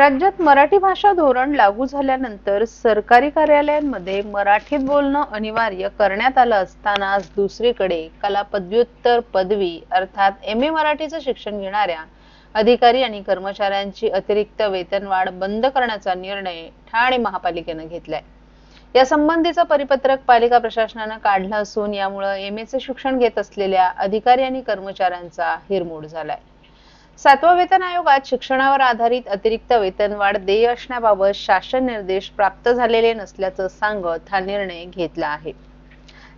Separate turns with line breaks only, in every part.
राज्यात मराठी भाषा धोरण लागू झाल्यानंतर सरकारी कार्यालयांमध्ये मराठीत बोलणं अनिवार्य करण्यात आलं असताना दुसरीकडे कला पदव्युत्तर पदवी अर्थात एम ए मराठीचं शिक्षण घेणाऱ्या अधिकारी आणि कर्मचाऱ्यांची अतिरिक्त वेतनवाढ बंद करण्याचा निर्णय ठाणे महापालिकेनं घेतलाय. या संबंधीचं परिपत्रक पालिका प्रशासनानं काढलं असून यामुळे एम एचे शिक्षण घेत असलेल्या अधिकारी आणि कर्मचाऱ्यांचा हिरमोड झालाय. सातवा वेतन आयोगात शिक्षणावर आधारित अतिरिक्त वेतनवाढ देय असण्याबाबत शासन निर्देश प्राप्त झालेले नसल्याचं सांगत हा निर्णय घेतला आहे.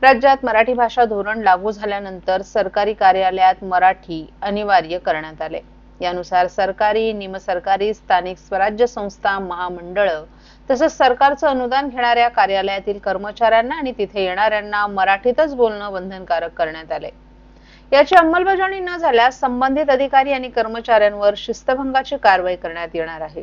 राज्यात मराठी भाषा धोरण लागू झाल्यानंतर सरकारी कार्यालयात मराठी अनिवार्य करण्यात आले. यानुसार सरकारी निमसरकारी स्थानिक स्वराज्य संस्था महामंडळ तसंच सरकारचं अनुदान घेणाऱ्या कार्यालयातील कर्मचाऱ्यांना आणि तिथे येणाऱ्यांना मराठीतच बोलणं बंधनकारक करण्यात आले याची अंमलबजावणी न झाल्यास संबंधित अधिकारी आणि कर्मचाऱ्यांवर शिस्तभंगाची कारवाई करण्यात येणार आहे.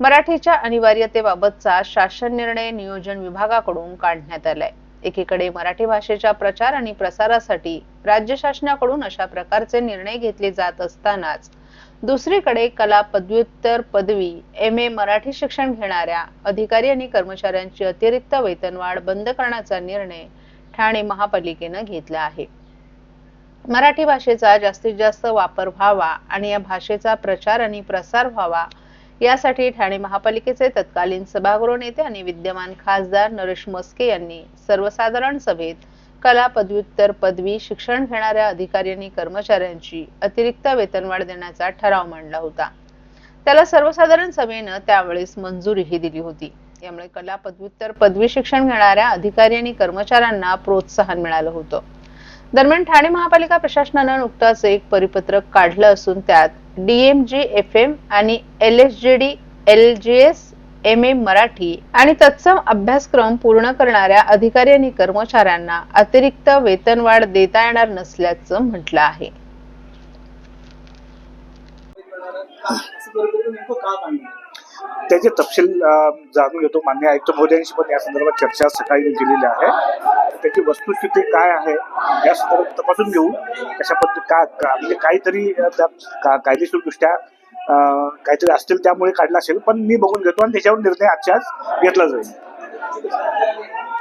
मराठीच्या अनिवार्यतेबाबतचा शासन निर्णय नियोजन विभागाकडून काढण्यात आलाय. एकीकडे मराठी भाषेच्या प्रचार आणि प्रसारासाठी राज्य शासनाकडून अशा प्रकारचे निर्णय घेतले जात असतानाच दुसरीकडे कला पदव्युत्तर पदवी एम ए मराठी शिक्षण घेणाऱ्या अधिकारी आणि कर्मचाऱ्यांची अतिरिक्त वेतनवाढ बंद करण्याचा निर्णय ठाणे महापालिकेनं घेतला आहे. मराठी भाषेचा जास्तीत जास्त वापर व्हावा आणि या भाषेचा प्रचार आणि प्रसार व्हावा यासाठी ठाणे महापालिकेचे तत्कालीन सभागृह नेते आणि विद्यमान खासदार नरेश मस्के यांनी सर्वसाधारण सभेत कला पदव्युत्तर पदवी शिक्षण घेणाऱ्या अधिकारी आणि कर्मचाऱ्यांची अतिरिक्त वेतनवाढ देण्याचा ठराव मांडला होता. त्याला सर्वसाधारण सभेनं त्यावेळेस मंजुरीही दिली होती. यामुळे कला पदव्युत्तर पदवी शिक्षण घेणाऱ्या अधिकारी आणि कर्मचाऱ्यांना प्रोत्साहन मिळालं होतं. दरम्यान ठाणे महापालिका प्रशासनानं नुकताच एक परिपत्रक काढलं असून त्यात डीएमजी एफ एम आणि L S G D L G S M A Marathi आणि तत्सम अभ्यासक्रम पूर्ण करणाऱ्या अधिकारी आणि कर्मचाऱ्यांना अतिरिक्त वेतनवाढ देता येणार नसल्याचं म्हटलं आहे.
त्याचे तपशील जाणून घेतो मान्य आयुक्त महोदयांशी पण या संदर्भात चर्चा सकाळी केलेली आहे. त्याची वस्तुस्थिती काय आहे या संदर्भात तपासून घेऊ. कशा पद्धती का म्हणजे काहीतरी त्या कायदेशीरदृष्ट्या काहीतरी असतील त्यामुळे काढला असेल पण मी बघून घेतो आणि त्याच्यावर निर्णय आजच्या घेतला जाईल.